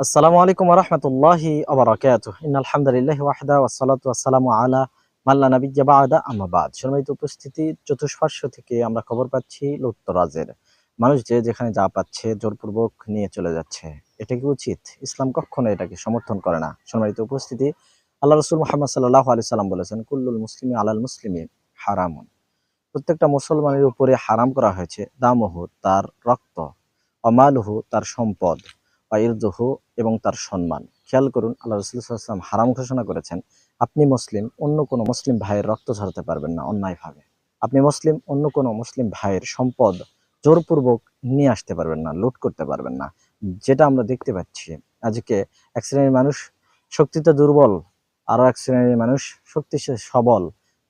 আসসালামু আলাইকুম রহমতুল্লাহি আবরাকাত আলহামদুলিল্লাহ ওয়াহদা ওয়াসালাতু ওয়াসসালামু আলা মাল্লা নাবিয়্যা বা'দা আম্মা বাদ। সম্মানিত উপস্থিতি, চতুষ্পার্শ্ব থেকে আমরা খবর পাচ্ছি লুত্তরাজের মানুষ যে যেখানে যা পাচ্ছে জোরপূর্বক নিয়ে চলে যাচ্ছে। এটা কি উচিত? ইসলাম কখনো এটাকে সমর্থন করে না। সম্মানিত উপস্থিতি, আল্লাহ রসুল মোহাম্মদ সাল্লাহ আলি সাল্লাম বলেছেন, কুল্লুল মুসলিম আলাল মুসলিমি হারামুন। প্রত্যেকটা মুসলমানের উপরে হারাম করা হয়েছে। দামহু তার রক্ত, অমালহু তার সম্পদ। ওয়াইরদহু এবং তার সম্মান। খেয়াল করুন, আল্লাহ রসুলাম হারাম ঘোষণা করেছেন, আপনি মুসলিম, অন্য কোনো মুসলিম ভাইয়ের রক্ত ঝরাতে পারবেন না অন্যায়ভাবে। আপনি মুসলিম, অন্য কোনো মুসলিম ভাইয়ের সম্পদ জোরপূর্বক নিয়ে আসতে পারবেন না, লুট করতে পারবেন না। যেটা আমরা দেখতে পাচ্ছি, আজকে এক শ্রেণির মানুষ শক্তিতে দুর্বল, আরও এক শ্রেণির মানুষ শক্তিশালী, সবল।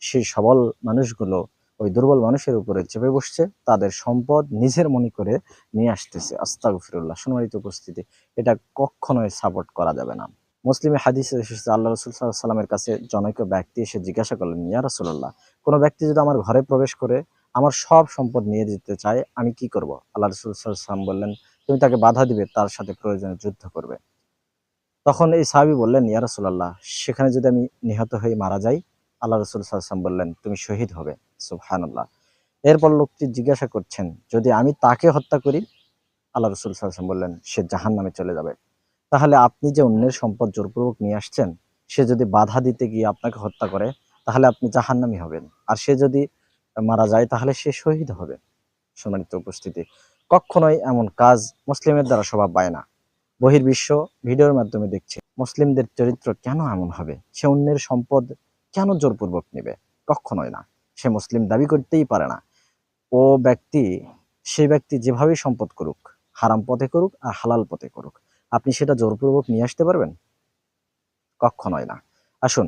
সেই সবল মানুষগুলো ওই দুর্বল মানুষের উপরে চেপে বসছে, তাদের সম্পদ নিজের মনে করে নিয়ে আসতেছে। আস্তাগফিরুল্লাহ, সম্মানিত উপস্থিতি, এটা কখনোই সাপোর্ট করা যাবে না। মুসলিমে হাদিসে এসেছে, আল্লাহ রসুল কাছে জনৈক ব্যক্তি এসে জিজ্ঞাসা করলেন, ইয়া রসুল্লাহ কোনো ব্যক্তি যদি আমার ঘরে প্রবেশ করে আমার সব সম্পদ নিয়ে যেতে চায়, আমি কি করব? আল্লাহ রসুল সাল্লাম বললেন, তুমি তাকে বাধা দিবে, তার সাথে প্রয়োজনে যুদ্ধ করবে। তখন এই সাহাবি বললেন, ইয়া রসুল্লাহ সেখানে যদি আমি নিহত হয়ে মারা যাই আল্লাহ রসুল সাল্লাম বললেন, তুমি শহীদ হবে। সুবহানাল্লাহ। এরপর লোকটি জিজ্ঞাসা করছেন, যদি আমি তাকে হত্যা করি? আল্লাহ রসুল সাল্লাম বললেন, সে জাহান নামে চলে যাবে। তাহলে আপনি যে অন্যের সম্পদ জোরপূর্বক নিয়ে আসছেন, সে যদি বাধা দিতে গিয়ে আপনাকে হত্যা করে, তাহলে আপনি জাহান্নামি হবেন। আর সে যদি মারা যায়, তাহলে সে শহীদ হবে। সম্মানিত উপস্থিতি। কখনোই এমন কাজ মুসলিমের দ্বারা স্বভাব পায় না। বহির্বিশ্ব ভিডিওর মাধ্যমে দেখছে, মুসলিমদের চরিত্র কেন এমন হবে? সে অন্যের সম্পদ কেন জোরপূর্বক নেবে? কখনোই না। সে মুসলিম দাবি করতেই পারে না। ও ব্যক্তি সেই ব্যক্তি যেভাবেই সম্পদ করুক, হারাম পথে করুক আর হালাল পথে করুক, আপনি সেটা জোরপূর্বক নিয়ে আসতে পারবেন? কখনোই না। আসুন,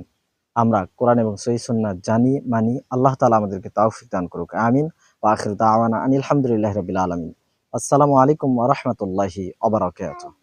আমরা কোরআন এবং সহি সুন্নাহ জানি, মানি, আল্লাহ তালা আমাদেরকে তাওফিক দান করুক। আমিন। ওয়া আখির দাওয়ানা আনিল হামদুলিল্লাহি রাব্বিল আলামিন। আসসালামু আলাইকুম রাহমাতুল্লাহি ওয়া বারাকাতুহু।